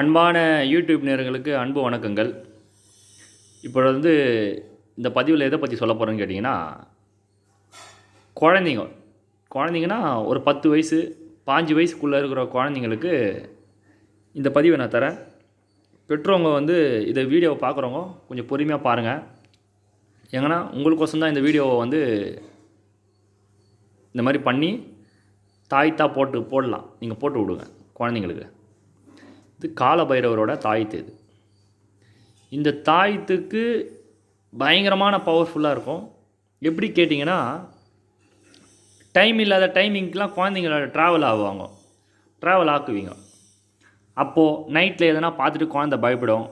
அன்பான யூடியூப் நேர்களுக்கு அன்பு வணக்கங்கள். இப்போ வந்து இந்த பதிவில் எதை பற்றி சொல்ல போகிறேன்னு கேட்டிங்கன்னா குழந்தைங்க. குழந்தைங்கன்னா ஒரு பத்து வயசு பாஞ்சு வயசுக்குள்ளே இருக்கிற குழந்தைங்களுக்கு இந்த பதிவை நான் தரேன். பெற்றவங்க வந்து இதை வீடியோவை பார்க்குறவங்க கொஞ்சம் பொறுமையாக பாருங்கள் ஏங்கன்னா உங்களுக்கோசம் தான் இந்த வீடியோவை வந்து இந்த மாதிரி பண்ணி தாய்த்தா போட்டு போடலாம். நீங்கள் போட்டு விடுங்க குழந்தைங்களுக்கு. காலபைரவரோட தாய்த்து இது. இந்த தாய்த்துக்கு பயங்கரமான பவர்ஃபுல்லாக இருக்கும். எப்படி கேட்டிங்கன்னா டைம் இல்லாத டைமிங்க்கெலாம் குழந்தைங்களோட ட்ராவல் ஆகுவாங்க. ட்ராவல் ஆக்குவீங்க. அப்போது நைட்டில் எதனா பார்த்துட்டு குழந்த பயப்படும்.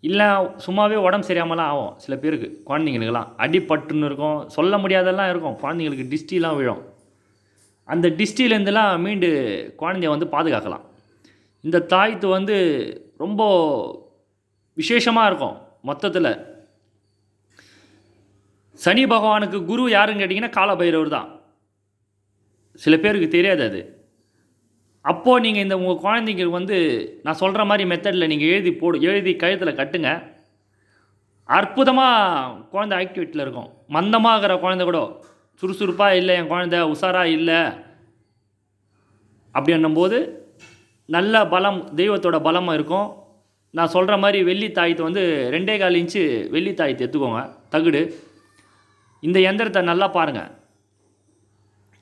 இல்லை சும்மாவே உடம்பு சரியாமலாம் ஆகும் சில பேருக்கு குழந்தைங்களுக்கெல்லாம். அடிபட்டுன்னு இருக்கும். சொல்ல முடியாதெல்லாம் இருக்கும். குழந்தைங்களுக்கு டிஸ்டிலாம் விழும். அந்த டிஸ்டிலேருந்துலாம் மீண்டு குழந்தைய வந்து பாதுகாக்கலாம். இந்த தாய்த்து வந்து ரொம்ப விசேஷமாக இருக்கும் மொத்தத்தில். சனி பகவானுக்கு குரு யாருன்னு கேட்டிங்கன்னா காலபைரவர் தான். சில பேருக்கு தெரியாது அது. அப்போது நீங்கள் இந்த உங்கள் குழந்தைங்க வந்து நான் சொல்கிற மாதிரி மெத்தடில் நீங்கள் எழுதி போடு எழுதி கழுத்தில் கட்டுங்க. அற்புதமாக குழந்தை ஆக்டிவிட்டியில் இருக்கும். மந்தமாகிற குழந்தை கூட சுறுசுறுப்பாக இல்லை என் குழந்தை உஷாராக இல்லை அப்படின்னும்போது நல்ல பலம் தெய்வத்தோட பலமாக இருக்கும். நான் சொல்கிற மாதிரி வெள்ளி தாயத்தை வந்து ரெண்டே கால் இன்ச்சு வெள்ளி தாயத்தை எடுத்துக்கோங்க. தகுடு. இந்த எந்திரத்தை நல்லா பாருங்கள்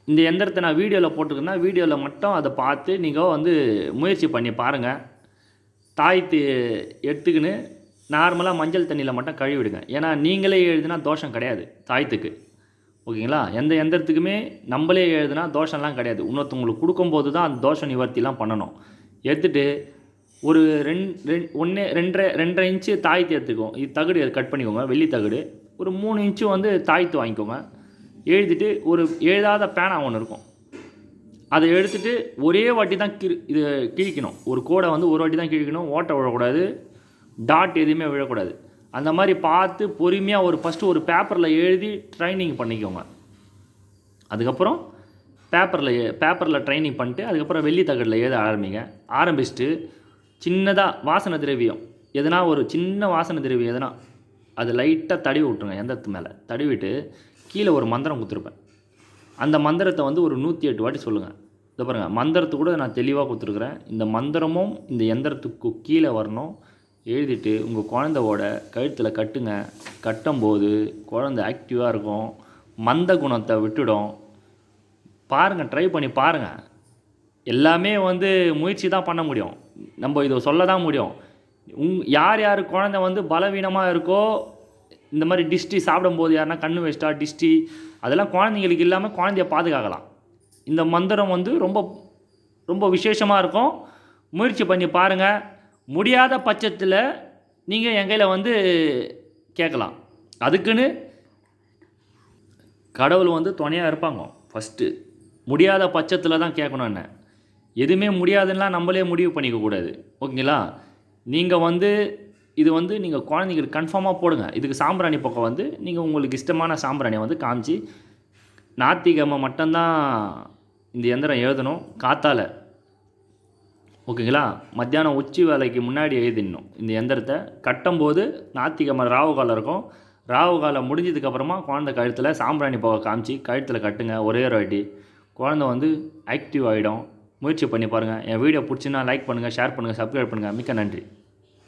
இந்த எந்திரத்தை நான் வீடியோவில் போட்டிருக்கேன்னா வீடியோவில் மட்டும் அதை பார்த்து நீங்கள் வந்து முயற்சி பண்ணி பாருங்கள் தாயத்து எடுத்துக்கின்னு நார்மலாக மஞ்சள் தண்ணியில் மட்டும் கழுவிடுங்க. ஏன்னா நீங்களே எழுதுனா தோஷம் கிடையாது தாயத்துக்கு. ஓகேங்களா? எந்த எந்திரத்துக்குமே நம்மளே எழுதுனா தோஷம்லாம் கிடையாது. இன்னொருத்தவங்களுக்கு கொடுக்கும்போது தான் அந்த தோஷ நிவர்த்திலாம் பண்ணணும். எடுத்துகிட்டு ஒரு ரெண் ரெண் ஒன்று ரெண்டரை ரெண்டரை இன்ச்சு தாய்த்து எடுத்துக்கோங்க. இது தகுடு கட் பண்ணிக்கோங்க. வெள்ளி தகுடு. ஒரு மூணு இன்ச்சு வந்து தாய்த்து வாங்கிக்கோங்க. எழுதிட்டு ஒரு எழுதாத பேனா ஒன்று இருக்கும். அதை எடுத்துட்டு ஒரே வாட்டி தான் கிரு இது கிழிக்கணும். ஒரு கோடை வந்து ஒரு வாட்டி தான் கிழிக்கணும். ஓட்டை விழக்கூடாது. டாட் எதுவுமே விழக்கூடாது. அந்த மாதிரி பார்த்து பொறுமையாக ஒரு ஃபஸ்ட்டு ஒரு பேப்பரில் எழுதி ட்ரைனிங் பண்ணிக்கோங்க. அதுக்கப்புறம் பேப்பரில் பேப்பரில் ட்ரைனிங் பண்ணிட்டு அதுக்கப்புறம் வெள்ளி தகடில் எழுத ஆரம்பிங்க. ஆரம்பிச்சுட்டு சின்னதாக வாசனை திரவியம். எதனா ஒரு சின்ன வாசனை திரவியம் எதனா அது லைட்டாக தடவி விட்ருங்க எந்தத்து மேலே. தடவிட்டு கீழே ஒரு மந்திரம் கொடுத்துருப்பேன். அந்த மந்திரத்தை வந்து ஒரு நூற்றி எட்டு வாட்டி சொல்லுங்கள் இதை பாருங்கள் மந்திரத்து கூட நான் தெளிவாக கொடுத்துருக்குறேன். இந்த மந்திரமும் இந்த எந்திரத்துக்கு கீழே வரணும். எழுதிட்டு உங்கள் குழந்தையோட கழுத்தில் கட்டுங்க. கட்டும்போது குழந்தை ஆக்டிவாக இருக்கும். மந்த குணத்தை விட்டுடும். பாருங்கள் ட்ரை பண்ணி பாருங்கள் எல்லாமே வந்து முயற்சி தான் பண்ண முடியும். நம்ம இதை சொல்ல தான் முடியும். உங் யார் யார் குழந்தை வந்து பலவீனமாக இருக்கோ இந்த மாதிரி டிஸ்டி சாப்பிடும்போது யாருன்னா கண்ணு வச்சிட்டா டிஸ்டி அதெல்லாம் குழந்தைங்களுக்கு இல்லாமல் குழந்தைய பாதுகாக்கலாம். இந்த மந்திரம் வந்து ரொம்ப ரொம்ப விசேஷமாக இருக்கும். முயற்சி பண்ணி பாருங்கள் முடியாத பட்சத்தில் நீங்கள் என் கையில் வந்து கேட்கலாம். அதுக்குன்னு கடவுள் வந்து துணையாக இருப்பாங்க. ஃபஸ்ட்டு முடியாத பட்சத்தில் தான் கேட்கணும் என்ன? எதுவுமே முடியாதுன்னா நம்மளே முடிவு பண்ணிக்கக்கூடாது ஓகேங்களா? நீங்கள் வந்து இது வந்து நீங்கள் குழந்தைங்களுக்கு கன்ஃபார்மாக போடுங்க. இதுக்கு சாம்பிராணி பக்கம் வந்து நீங்கள் உங்களுக்கு இஷ்டமான சாம்பிராணியை வந்து காமிச்சு ஞாத்திக்கிழமை மட்டும்தான் இந்த எந்திரம் எழுதணும். காத்தால ஓகேங்களா? மத்தியானம் உச்சி வேலைக்கு முன்னாடி எழுதிடணும். இந்த எந்திரத்தை கட்டும்போது ஞாத்திக்கிழமை ராவு காலம் இருக்கும். ராவு காலம் முடிஞ்சதுக்கப்புறமா குழந்தை கழுத்தில் சாம்பிராணி போக காமிச்சு கழுத்தில் கட்டுங்க ஒரே ஒரு வாட்டி. குழந்தை வந்து ஆக்டிவ் ஆகிடும் முயற்சி பண்ணி பாருங்கள் என் வீடியோ பிடிச்சின்னா லைக் பண்ணுங்கள் ஷேர் பண்ணுங்கள் சப்ஸ்கிரைப் பண்ணுங்கள் மிக்க நன்றி.